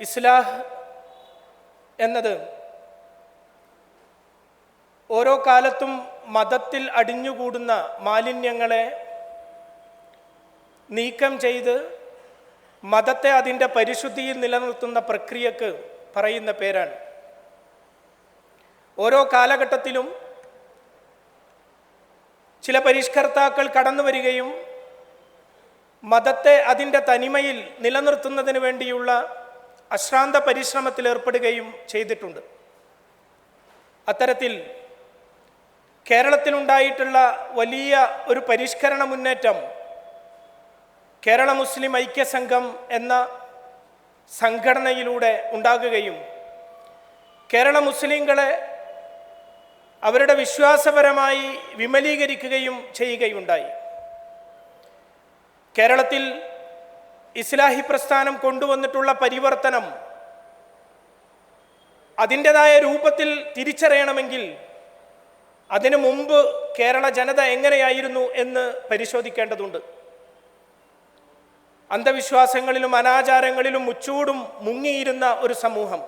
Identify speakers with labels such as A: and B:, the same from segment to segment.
A: Islah എന്നത് ഓരോ കാലത്തും മതത്തിൽ അടിഞ്ഞുകൂടുന്ന മാലിന്യങ്ങളെ നീക്കം ചെയ്ത് മതത്തെ അതിന്റെ പരിശുദ്ധിയിൽ നിലനിർത്തുന്ന പ്രക്രിയക്ക് പറയുന്ന പേരാണ്. ഓരോ കാലഘട്ടത്തിലും ചില പരിഷ്കർത്താക്കൾ കടന്നു വരികയും മതത്തെ അതിന്റെ തനിമയിൽ നിലനിർത്തുന്നതിന് വേണ്ടിയുള്ള അശ്രാന്ത പരിശ്രമത്തിൽ ഏർപ്പെടുകയും ചെയ്തിട്ടുണ്ട്. അത്തരത്തിൽ കേരളത്തിലുണ്ടായിട്ടുള്ള വലിയ ഒരു പരിഷ്കരണ മുന്നേറ്റം കേരള മുസ്ലിം ഐക്യസംഘം എന്ന സംഘടനയിലൂടെ ഉണ്ടാകുകയും കേരള മുസ്ലിങ്ങളെ അവരുടെ വിശ്വാസപരമായി വിമലീകരിക്കുകയും ചെയ്യുകയുണ്ടായി. കേരളത്തിൽ ഇസ്ലാഹി പ്രസ്ഥാനം കൊണ്ടുവന്നിട്ടുള്ള പരിവർത്തനം അതിന്റെതായ രൂപത്തിൽ തിരിച്ചറിയണമെങ്കിൽ അതിനു മുമ്പ് കേരള ജനത എങ്ങനെയായിരുന്നു എന്ന് പരിശോധിക്കേണ്ടതുണ്ട്. അന്ധവിശ്വാസങ്ങളിലും അനാചാരങ്ങളിലും മുച്ചൂടും മുങ്ങിയിരുന്ന ഒരു സമൂഹം.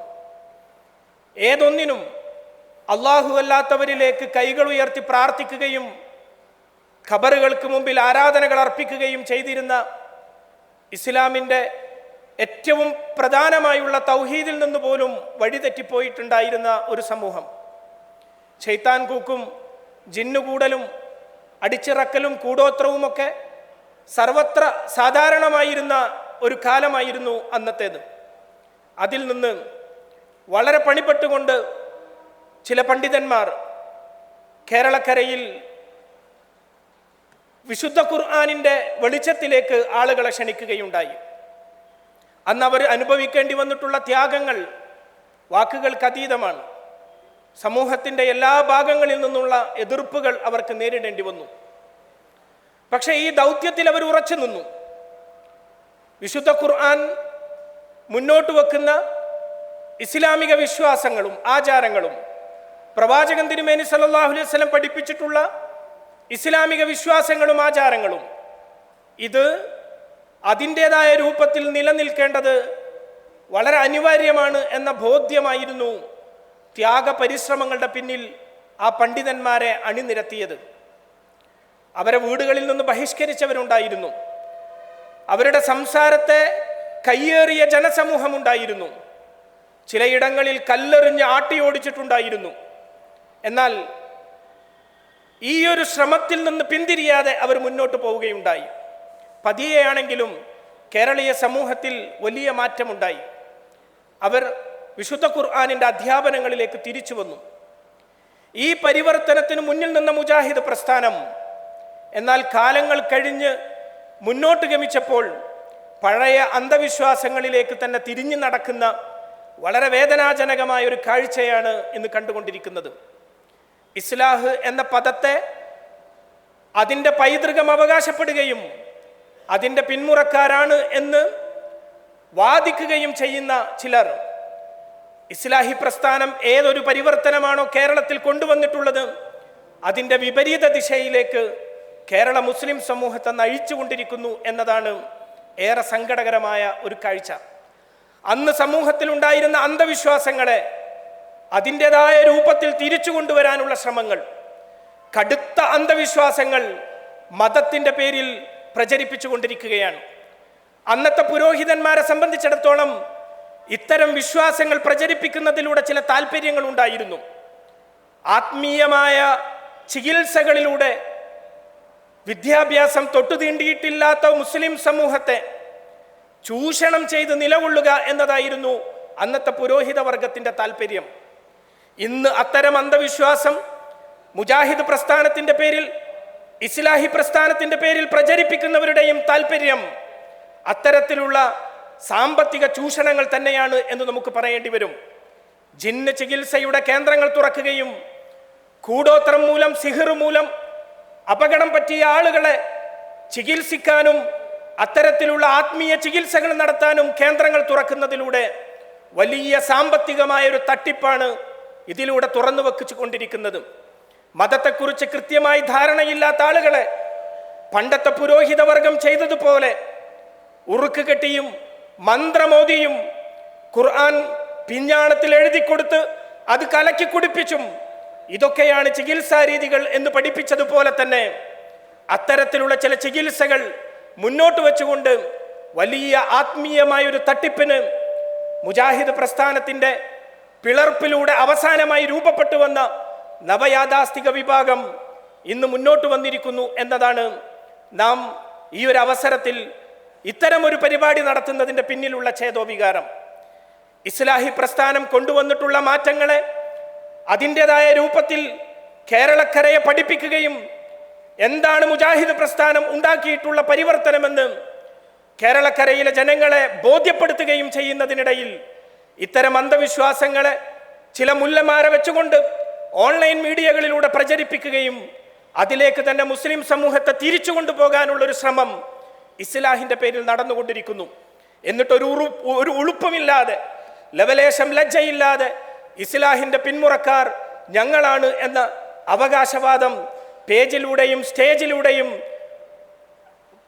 A: ഏതൊന്നിനും അല്ലാത്തവരിലേക്ക് കൈകൾ ഉയർത്തി പ്രാർത്ഥിക്കുകയും ഖബറുകൾക്ക് മുമ്പിൽ ആരാധനകൾ അർപ്പിക്കുകയും ചെയ്തിരുന്ന ഇസ്ലാമിന്റെ ഏറ്റവും പ്രധാനമായുള്ള തൗഹീദിൽ നിന്ന് പോലും വഴിതെറ്റിപ്പോയിട്ടുണ്ടായിരുന്ന ഒരു സമൂഹം. ചൈത്താൻ കൂക്കും ജിന്നുകൂടലും അടിച്ചിറക്കലും കൂടോത്രവുമൊക്കെ സർവത്ര സാധാരണമായിരുന്ന ഒരു കാലമായിരുന്നു അന്നത്തേത്. അതിൽ നിന്ന് വളരെ പണിപ്പെട്ടുകൊണ്ട് ചില പണ്ഡിതന്മാർ കേരളക്കരയിൽ വിശുദ്ധ ഖുർആാനിന്റെ വെളിച്ചത്തിലേക്ക് ആളുകളെ ക്ഷണിക്കുകയുണ്ടായി. അന്ന് അവർ അനുഭവിക്കേണ്ടി വന്നിട്ടുള്ള ത്യാഗങ്ങൾ വാക്കുകൾക്ക് അതീതമാണ്. സമൂഹത്തിന്റെ എല്ലാ ഭാഗങ്ങളിൽ നിന്നുള്ള എതിർപ്പുകൾ അവർക്ക് നേരിടേണ്ടി വന്നു. പക്ഷേ ഈ ദൗത്യത്തിൽ അവർ ഉറച്ചു നിന്നു. വിശുദ്ധ ഖുർആൻ മുന്നോട്ട് വെക്കുന്ന ഇസ്ലാമിക വിശ്വാസങ്ങളും ആചാരങ്ങളും പ്രവാചകൻ തിരുമേനി സല്ലല്ലാഹു അലൈഹി പഠിപ്പിച്ചിട്ടുള്ള ഇസ്ലാമിക വിശ്വാസങ്ങളും ആചാരങ്ങളും. ഇത് അതിന്റെതായ രൂപത്തിൽ നിലനിൽക്കേണ്ടത് വളരെ അനിവാര്യമാണ് എന്ന ബോധ്യമായിരുന്നു ത്യാഗ പരിശ്രമങ്ങളുടെ പിന്നിൽ ആ പണ്ഡിതന്മാരെ അണിനിരത്തിയത്. അവരെ വീടുകളിൽ നിന്ന് ബഹിഷ്കരിച്ചവരുണ്ടായിരുന്നു. അവരുടെ സംസാരത്തെ കയ്യേറിയ ജനസമൂഹമുണ്ടായിരുന്നു. ചിലയിടങ്ങളിൽ കല്ലെറിഞ്ഞ് ആട്ടിയോടിച്ചിട്ടുണ്ടായിരുന്നു. എന്നാൽ ഈ ഒരു ശ്രമത്തിൽ നിന്ന് പിന്തിരിയാതെ അവർ മുന്നോട്ട് പോവുകയുണ്ടായി. പതിയെയാണെങ്കിലും കേരളീയ സമൂഹത്തിൽ വലിയ മാറ്റമുണ്ടായി. അവർ വിശുദ്ധ ഖുർആാനിന്റെ അധ്യാപനങ്ങളിലേക്ക് തിരിച്ചു വന്നു. ഈ പരിവർത്തനത്തിന് മുന്നിൽ നിന്ന മുജാഹിദ് പ്രസ്ഥാനം എന്നാൽ കാലങ്ങൾ കഴിഞ്ഞ് മുന്നോട്ട് ഗമിച്ചപ്പോൾ പഴയ അന്ധവിശ്വാസങ്ങളിലേക്ക് തന്നെ തിരിഞ്ഞു നടക്കുന്ന വളരെ വേദനാജനകമായ ഒരു കാഴ്ചയാണ് ഇന്ന് കണ്ടുകൊണ്ടിരിക്കുന്നത്. ഇസ്ലാഹ് എന്ന പദത്തെ അതിന്റെ പൈതൃകം അവകാശപ്പെടുകയും അതിന്റെ പിന്മുറക്കാരാണ് എന്ന് വാദിക്കുകയും ചെയ്യുന്ന ചിലർ. ഇസ്ലാഹി പ്രസ്ഥാനം ഏതൊരു പരിവർത്തനമാണോ കേരളത്തിൽ കൊണ്ടുവന്നിട്ടുള്ളത് അതിന്റെ വിപരീത ദിശയിലേക്ക് കേരള മുസ്ലിം സമൂഹത്തെ നയിച്ചുകൊണ്ടിരിക്കുന്നു എന്നതാണ് ഏറെ സങ്കടകരമായ ഒരു കാഴ്ച. അന്ന് സമൂഹത്തിൽ ഉണ്ടായിരുന്ന അന്ധവിശ്വാസങ്ങളെ അതിന്റെതായ രൂപത്തിൽ തിരിച്ചു കൊണ്ടുവരാനുള്ള ശ്രമങ്ങൾ കടുത്ത അന്ധവിശ്വാസങ്ങൾ മതത്തിന്റെ പേരിൽ പ്രചരിപ്പിച്ചു കൊണ്ടിരിക്കുകയാണ്. അന്നത്തെ പുരോഹിതന്മാരെ സംബന്ധിച്ചിടത്തോളം ഇത്തരം വിശ്വാസങ്ങൾ പ്രചരിപ്പിക്കുന്നതിലൂടെ ചില താല്പര്യങ്ങൾ ഉണ്ടായിരുന്നു. ആത്മീയമായ ചികിത്സകളിലൂടെ വിദ്യാഭ്യാസം തൊട്ടുതീണ്ടിയിട്ടില്ലാത്ത മുസ്ലിം സമൂഹത്തെ ചൂഷണം ചെയ്ത് നിലകൊള്ളുക എന്നതായിരുന്നു അന്നത്തെ പുരോഹിത വർഗത്തിന്റെ താല്പര്യം. ഇന്ന് അത്തരം അന്ധവിശ്വാസം മുജാഹിദ് പ്രസ്ഥാനത്തിന്റെ പേരിൽ ഇസ്ലാഹി പ്രസ്ഥാനത്തിന്റെ പേരിൽ പ്രചരിപ്പിക്കുന്നവരുടെയും താല്പര്യം അത്തരത്തിലുള്ള സാമ്പത്തിക ചൂഷണങ്ങൾ തന്നെയാണ് എന്ന് നമുക്ക് പറയേണ്ടി വരും. ജിന്ന് ചികിത്സയുടെ കേന്ദ്രങ്ങൾ തുറക്കുകയും കൂടോത്രം മൂലം സിഹിർ മൂലം അപകടം പറ്റിയ ആളുകളെ ചികിത്സിക്കാനും അത്തരത്തിലുള്ള ആത്മീയ ചികിത്സകൾ നടത്താനും കേന്ദ്രങ്ങൾ തുറക്കുന്നതിലൂടെ വലിയ സാമ്പത്തികമായ ഒരു തട്ടിപ്പാണ് ഇതിലൂടെ തുറന്നു വെക്കിച്ചു കൊണ്ടിരിക്കുന്നതും മതത്തെക്കുറിച്ച് കൃത്യമായി ധാരണയില്ലാത്ത ആളുകളെ പണ്ടത്തെ പുരോഹിതവർഗം ചെയ്തതുപോലെ ഉറുക്ക് കെട്ടിയും മന്ത്രമോദിയും ഖുർആൻ പിഞ്ഞാണത്തിൽ എഴുതി കൊടുത്ത് അത് കലക്കി കുടിപ്പിച്ചും ഇതൊക്കെയാണ് ചികിത്സാ രീതികൾ എന്ന് പഠിപ്പിച്ചതുപോലെ തന്നെ അത്തരത്തിലുള്ള ചില ചികിത്സകൾ മുന്നോട്ട് വെച്ചുകൊണ്ട് വലിയ ആത്മീയമായ ഒരു തട്ടിപ്പിന് മുജാഹിദ് പ്രസ്ഥാനത്തിന്റെ പിളർപ്പിലൂടെ അവസാനമായി രൂപപ്പെട്ടു വന്ന നവയാഥാസ്ഥിക വിഭാഗം ഇന്ന് മുന്നോട്ട് വന്നിരിക്കുന്നു എന്നതാണ് നാം ഈ ഒരു അവസരത്തിൽ ഇത്തരമൊരു പരിപാടി നടത്തുന്നതിന്റെ പിന്നിലുള്ള ഛേദോവികാരം. ഇസ്ലാഹി പ്രസ്ഥാനം കൊണ്ടുവന്നിട്ടുള്ള മാറ്റങ്ങളെ അതിന്റെതായ രൂപത്തിൽ കേരളക്കരയെ പഠിപ്പിക്കുകയും എന്താണ് മുജാഹിദ് പ്രസ്ഥാനം ഉണ്ടാക്കിയിട്ടുള്ള പരിവർത്തനമെന്ന് കേരളക്കരയിലെ ജനങ്ങളെ ബോധ്യപ്പെടുത്തുകയും ചെയ്യുന്നതിനിടയിൽ ഇത്തരം അന്ധവിശ്വാസങ്ങളെ ചില മുല്ലമാരെ വെച്ചുകൊണ്ട് ഓൺലൈൻ മീഡിയകളിലൂടെ പ്രചരിപ്പിക്കുകയും അതിലേക്ക് തന്നെ മുസ്ലിം സമൂഹത്തെ തിരിച്ചു കൊണ്ടുപോകാനുള്ളൊരു ശ്രമം ഇസ്ലാഹിന്റെ പേരിൽ നടന്നുകൊണ്ടിരിക്കുന്നു. എന്നിട്ടൊരു ഉറു ഒരു ഉളുപ്പമില്ലാതെ ലവലേശം ലജ്ജയില്ലാതെ ഇസ്ലാഹിന്റെ പിന്മുറക്കാർ ഞങ്ങളാണ് എന്ന അവകാശവാദം പേജിലൂടെയും സ്റ്റേജിലൂടെയും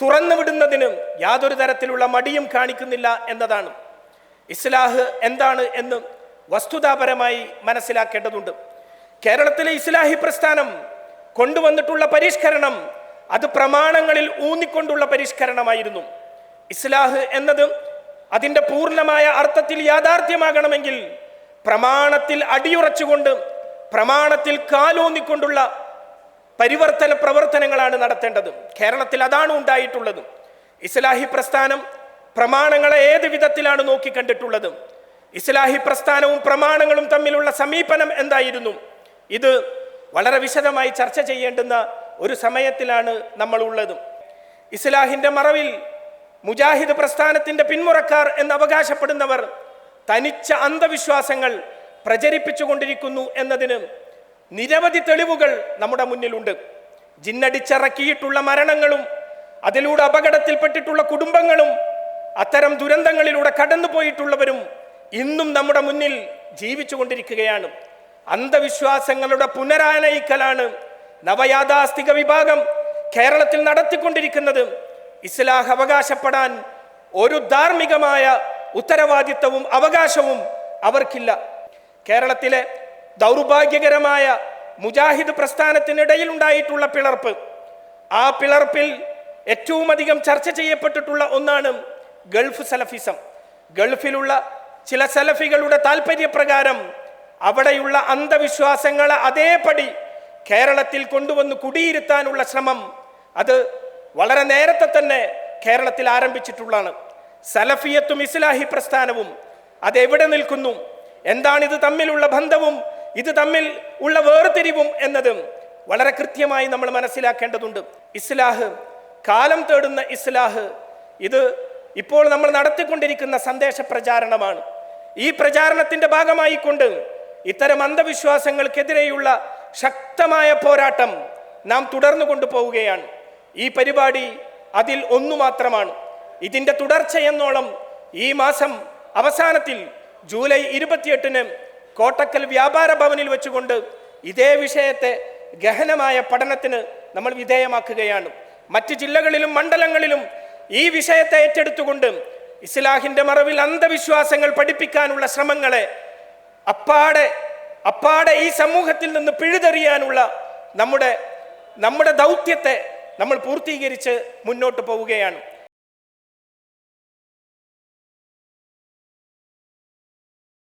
A: തുറന്നുവിടുന്നതിനും യാതൊരു തരത്തിലുള്ള മടിയും കാണിക്കുന്നില്ല എന്നതാണ്. ഇസ്ലാഹ് എന്താണ് എന്ന് വസ്തുതാപരമായി മനസ്സിലാക്കേണ്ടതുണ്ട്. കേരളത്തിലെ ഇസ്ലാഹി പ്രസ്ഥാനം കൊണ്ടുവന്നിട്ടുള്ള പരിഷ്കരണം അത് പ്രമാണങ്ങളിൽ ഊന്നിക്കൊണ്ടുള്ള പരിഷ്കരണമായിരുന്നു. ഇസ്ലാഹ് എന്നത് അതിന്റെ പൂർണമായ അർത്ഥത്തിൽ യാഥാർത്ഥ്യമാകണമെങ്കിൽ പ്രമാണത്തിൽ അടിയുറച്ചുകൊണ്ട് പ്രമാണത്തിൽ കാലൂന്നിക്കൊണ്ടുള്ള പരിവർത്തന പ്രവർത്തനങ്ങളാണ് നടത്തേണ്ടത്. കേരളത്തിൽ അതാണ് ഉണ്ടായിട്ടുള്ളത്. ഇസ്ലാഹി പ്രസ്ഥാനം പ്രമാണങ്ങളെ ഏത് വിധത്തിലാണ് നോക്കിക്കണ്ടിട്ടുള്ളത്? ഇസ്ലാഹി പ്രസ്ഥാനവും പ്രമാണങ്ങളും തമ്മിലുള്ള സമീപനം എന്തായിരുന്നു? ഇത് വളരെ വിശദമായി ചർച്ച ചെയ്യേണ്ടുന്ന ഒരു സമയത്തിലാണ് നമ്മൾ ഉള്ളത് ഇസ്ലാഹിന്റെ മറവിൽ മുജാഹിദ് പ്രസ്ഥാനത്തിന്റെ പിന്മുറക്കാർ എന്ന് അവകാശപ്പെടുന്നവർ തനിച്ച അന്ധവിശ്വാസങ്ങൾ പ്രചരിപ്പിച്ചുകൊണ്ടിരിക്കുന്നു എന്നതിന് നിരവധി തെളിവുകൾ നമ്മുടെ മുന്നിലുണ്ട്. ജിന്നടിച്ചിറക്കിയിട്ടുള്ള മരണങ്ങളും അതിലൂടെ അപകടത്തിൽപ്പെട്ടിട്ടുള്ള കുടുംബങ്ങളും അത്തരം ദുരന്തങ്ങളിലൂടെ കടന്നുപോയിട്ടുള്ളവരും ഇന്നും നമ്മുടെ മുന്നിൽ ജീവിച്ചുകൊണ്ടിരിക്കുകയാണ്. അന്ധവിശ്വാസങ്ങളുടെ പുനരാനയിക്കലാണ് നവയാഥാസ്ഥിക വിഭാഗം കേരളത്തിൽ നടത്തിക്കൊണ്ടിരിക്കുന്നത്. ഇസ്ലാഹ് അവകാശപ്പെടാൻ ഒരു ധാർമ്മികമായ ഉത്തരവാദിത്തവും അവകാശവും അവർക്കില്ല. കേരളത്തിലെ ദൗർഭാഗ്യകരമായ മുജാഹിദ് പ്രസ്ഥാനത്തിനിടയിൽ ഉണ്ടായിട്ടുള്ള പിളർപ്പ്. ആ പിളർപ്പിൽ ഏറ്റവും അധികം ചർച്ച ചെയ്യപ്പെട്ടിട്ടുള്ള ഒന്നാണ് ഗൾഫ് സലഫിസം. ഗൾഫിലുള്ള ചില സലഫികളുടെ താല്പര്യപ്രകാരം അവിടെയുള്ള അന്ധവിശ്വാസങ്ങളെ അതേപടി കേരളത്തിൽ കൊണ്ടുവന്ന് കുടിയിരുത്താനുള്ള ശ്രമം അത് വളരെ നേരത്തെ തന്നെ കേരളത്തിൽ ആരംഭിച്ചിട്ടുള്ളതാണ്. സലഫിയത്തും ഇസ്ലാഹി പ്രസ്ഥാനവും അതെവിടെ നിൽക്കുന്നു? എന്താണ് ഇത് തമ്മിലുള്ള ബന്ധവും? ഇത് തമ്മിൽ ഉള്ള വേർതിരിവും എന്നതും വളരെ കൃത്യമായി നമ്മൾ മനസ്സിലാക്കേണ്ടതുണ്ട്. ഇസ്ലാഹ് കാലം തേടുന്ന ഇസ്ലാഹ് ഇത് ഇപ്പോൾ നമ്മൾ നടത്തിക്കൊണ്ടിരിക്കുന്ന സന്ദേശ പ്രചാരണമാണ്. ഈ പ്രചാരണത്തിന്റെ ഭാഗമായി കൊണ്ട് ഇത്തരം അന്ധവിശ്വാസങ്ങൾക്കെതിരെയുള്ള ശക്തമായ പോരാട്ടം നാം തുടർന്നു കൊണ്ടുപോവുകയാണ്. ഈ പരിപാടി അതിൽ ഒന്നു മാത്രമാണ്. തുടർച്ച തുടർച്ചയെന്നോളം ഈ മാസം അവസാനത്തിൽ ജൂലൈ ഇരുപത്തിയെട്ടിന് കോട്ടക്കൽ വ്യാപാര ഭവനിൽ വെച്ചുകൊണ്ട് ഇതേ വിഷയത്തെ ഗഹനമായ പഠനത്തിന് നമ്മൾ വിധേയമാക്കുകയാണ്. മറ്റ് ജില്ലകളിലും മണ്ഡലങ്ങളിലും ഈ വിഷയത്തെ ഏറ്റെടുത്തുകൊണ്ട് ഇസ്ലാഹിന്റെ മറവിൽ അന്ധവിശ്വാസങ്ങൾ പഠിപ്പിക്കാനുള്ള ശ്രമങ്ങളെ അപ്പാടെ അപ്പാടെ ഈ സമൂഹത്തിൽ നിന്ന് പിഴുതെറിയാനുള്ള നമ്മുടെ നമ്മുടെ ദൗത്യത്തെ നമ്മൾ പൂർത്തീകരിച്ച് മുന്നോട്ട് പോവുകയാണ്.